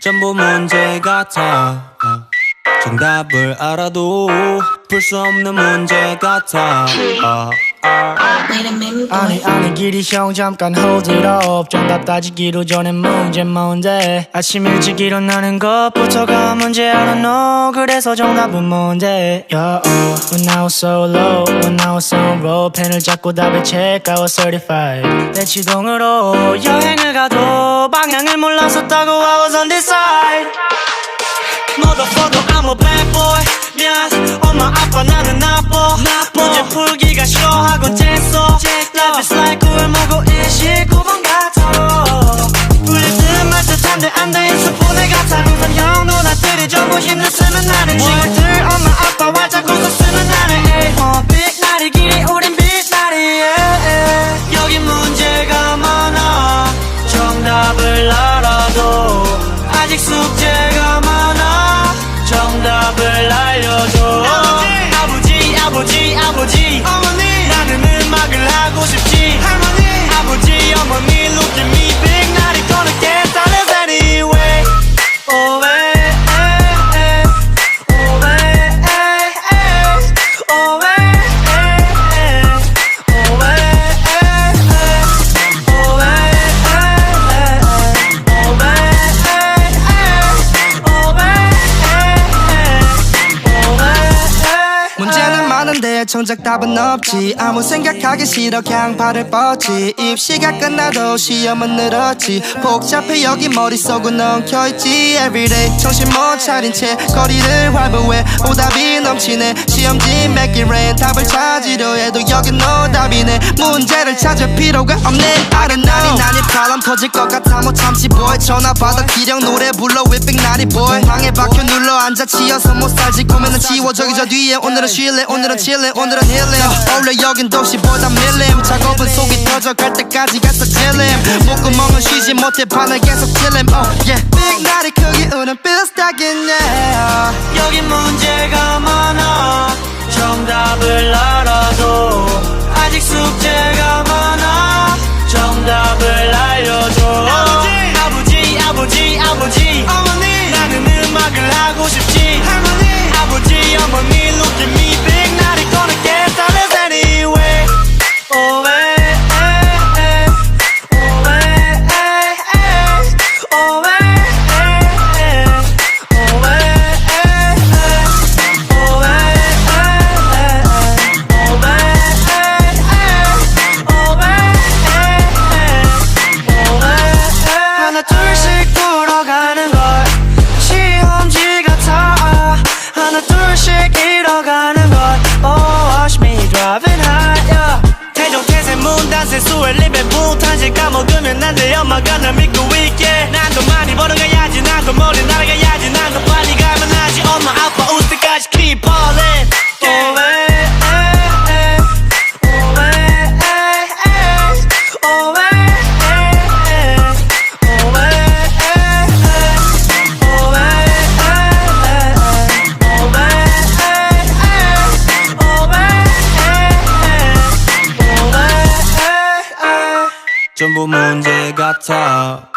전부 문제 같아 정답을 알아도 풀 수 없는 문제 같아. 아니 아니 길이 형 잠깐 hold it up. 정답 따지기로 전에 문제 뭔데 아침 일찍 일어나는 것부터가 문제 I don't know. 그래서 정답은 뭔데 yeah, oh. When I was so low When I was on road 펜을 잡고 답을 check I was certified. 내 지동으로 여행을 가도 몰랐었다고 I was on this side Motherfucker I'm a bad boy 미안 엄마 아빠 나는 나빠 문제 풀기가 싫어하곤 쨌어 Life is like 정작 답은 없지. 아무 생각하기 싫어 그냥 발을 뻗지. 입시가 끝나도 시험은 늘었지. 복잡해 여기 머릿속은 엉켜있지. Everyday 정신 못 차린 채 거리를 활보해. 오답이 넘치네. 시험지 맥기랜 답을 찾으려 해도 여긴 노답이네. 문제를 찾을 필요가 없네. I don't know 난이 바람 터질 것 같아. 못 참지 boy 전화 받아 기령 노래 불러 whipping 나리 boy. 방에 박혀 눌러 앉아 치여서 못 살지. 고민은 지워 저기 저 뒤에 오늘은 쉴래? 오늘은 칠래 오늘은 힐링. 원래 여긴 도시보다 밀림. 작업은 속이 터져 갈 때까지 가서 찔림 목구멍은 쉬지 못해 반을 계속 찔림 oh yeah. 나리 크기 우는 yeah 여기 문제가 많아. 정답을 알아도 아직 숙제 수의 립에 무탄식 까먹으면 안돼 엄마가 날 믿고 있게. 난더 많이 벌어가야지 난더 멀리 날아가야지 난더 빨리 가면 전부 문제 같아